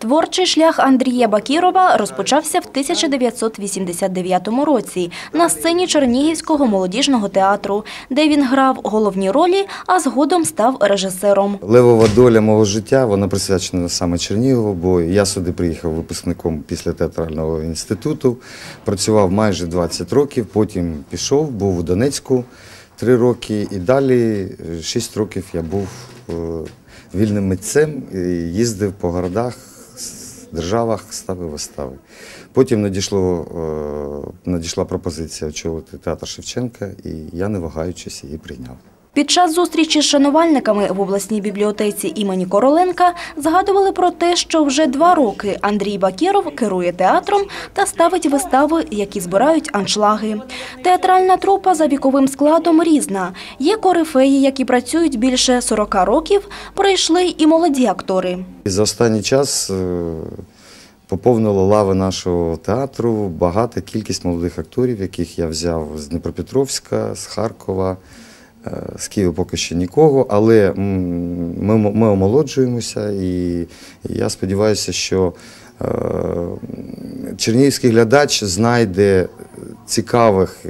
Творчий шлях Андрія Бакірова розпочався в 1989 році на сцені Чернігівського молодіжного театру, де він грав головні ролі, а згодом став режисером. Левова доля мого життя вона присвячена саме Чернігову, бо я сюди приїхав випускником після театрального інституту, працював майже 20 років, потім пішов, був у Донецьку 3 роки, і далі 6 років я був е, вільним митцем, і їздив по городах, державах, ставив вистави. Потім надійшло, е, надійшла пропозиція очолити театр Шевченка, і я, не вагаючись, її прийняв. Під час зустрічі з шанувальниками в обласній бібліотеці імені Короленка згадували про те, що вже два роки Андрій Бакіров керує театром та ставить вистави, які збирають аншлаги. Театральна трупа за віковим складом різна. Є корифеї, які працюють більше 40 років, прийшли і молоді актори. За останній час е, поповнила лави нашого театру багата кількість молодих акторів, яких я взяв з Дніпропетровська, з Харкова, з Києва поки що нікого, але ми, ми омолоджуємося, і я сподіваюся, що е, чернігівський глядач знайде цікавих, е,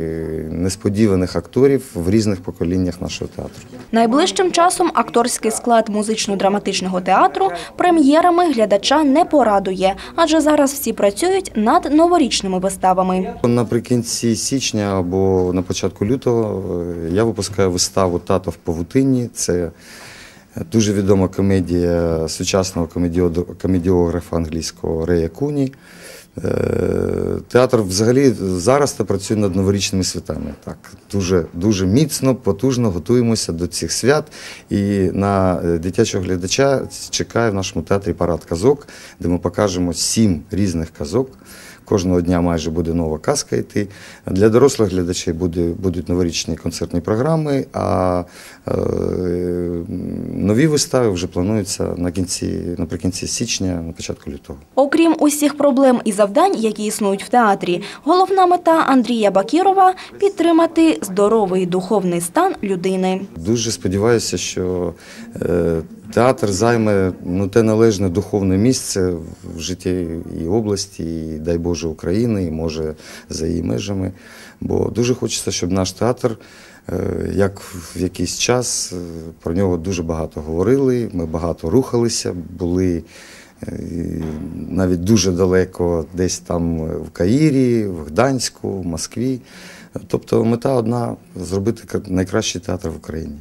несподіваних акторів в різних поколіннях нашого театру. Найближчим часом акторський склад музично-драматичного театру прем'єрами глядача не порадує, адже зараз всі працюють над новорічними виставами. Наприкінці січня або на початку лютого е, я випускаю виставу Тато в павутині. Це дуже відома комедія сучасного комедіо- комедіографа англійського Рея Куні. Е, Театр взагалі зараз працює над новорічними святами. Так, дуже, дуже міцно, потужно готуємося до цих свят. І на е, дитячого глядача чекає в нашому театрі парад казок, де ми покажемо сім різних казок. Кожного дня майже буде нова казка йти. Для дорослих глядачів буде, будуть новорічні концертні програми, а е, нові вистави вже плануються на кінці, наприкінці січня, на початку лютого. Окрім усіх проблем і завдань, які існують в театрі, головна мета Андрія Бакірова підтримати здоровий духовний стан людини. Дуже сподіваюся, що е, театр займе ну, те належне духовне місце в житті і області, і дай Боже України, і може за її межами. Бо дуже хочеться, щоб наш театр, е, як в якийсь час, е, про нього дуже багато говорили, ми багато рухалися, були. е, Навіть дуже далеко, десь там в Каїрі, в Гданську, в Москві. Тобто мета одна зробити найкращий театр в Україні.